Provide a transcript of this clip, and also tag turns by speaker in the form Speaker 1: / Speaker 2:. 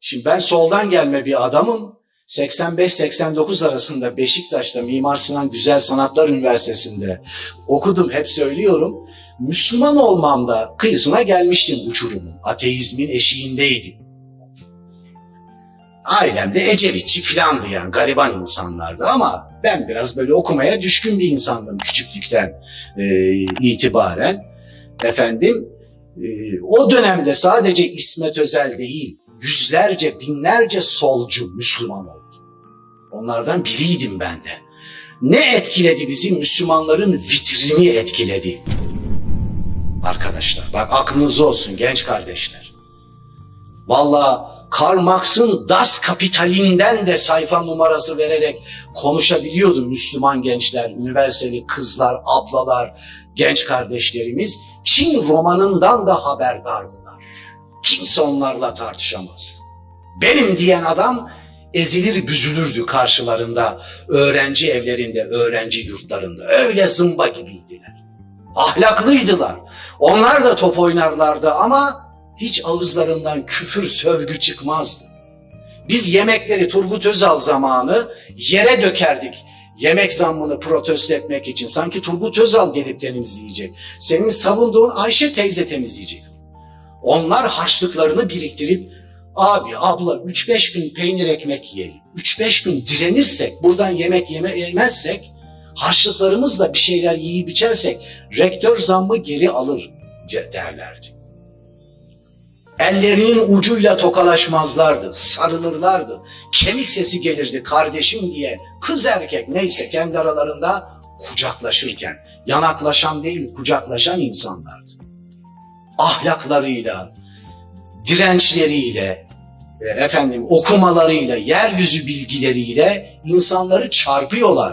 Speaker 1: Şimdi ben soldan gelme bir adamım. 85-89 arasında Beşiktaş'ta Mimar Sinan Güzel Sanatlar Üniversitesi'nde okudum hep söylüyorum. Müslüman olmamda kıyısına gelmiştim uçurumun. Ateizmin eşiğindeydim. Ailem de Ecevitçi filandı yani gariban insanlardı ama ben biraz böyle okumaya düşkün bir insandım küçüklükten e, itibaren. Efendim e, o dönemde sadece İsmet Özel değil yüzlerce binlerce solcu Müslüman oldu. Onlardan biriydim ben de. Ne etkiledi bizi? Müslümanların vitrini etkiledi. Arkadaşlar bak aklınızda olsun genç kardeşler. Valla Karl Marx'ın Das Kapital'inden de sayfa numarası vererek konuşabiliyordu Müslüman gençler, üniversiteli kızlar, ablalar, genç kardeşlerimiz. Çin romanından da haberdardılar. Kimse onlarla tartışamazdı. Benim diyen adam ezilir büzülürdü karşılarında, öğrenci evlerinde, öğrenci yurtlarında. Öyle zımba gibiydiler. Ahlaklıydılar. Onlar da top oynarlardı ama hiç ağızlarından küfür sövgü çıkmazdı. Biz yemekleri Turgut Özal zamanı yere dökerdik. Yemek zammını protesto etmek için. Sanki Turgut Özal gelip temizleyecek. Senin savunduğun Ayşe teyze temizleyecek. Onlar harçlıklarını biriktirip abi abla 3-5 gün peynir ekmek yiyelim. 3-5 gün direnirsek buradan yemek yeme yemezsek harçlıklarımızla bir şeyler yiyip içersek rektör zammı geri alır derlerdi. Ellerinin ucuyla tokalaşmazlardı, sarılırlardı. Kemik sesi gelirdi kardeşim diye. Kız erkek neyse kendi aralarında kucaklaşırken. Yanaklaşan değil kucaklaşan insanlardı. Ahlaklarıyla, dirençleriyle, efendim okumalarıyla, yeryüzü bilgileriyle insanları çarpıyorlar.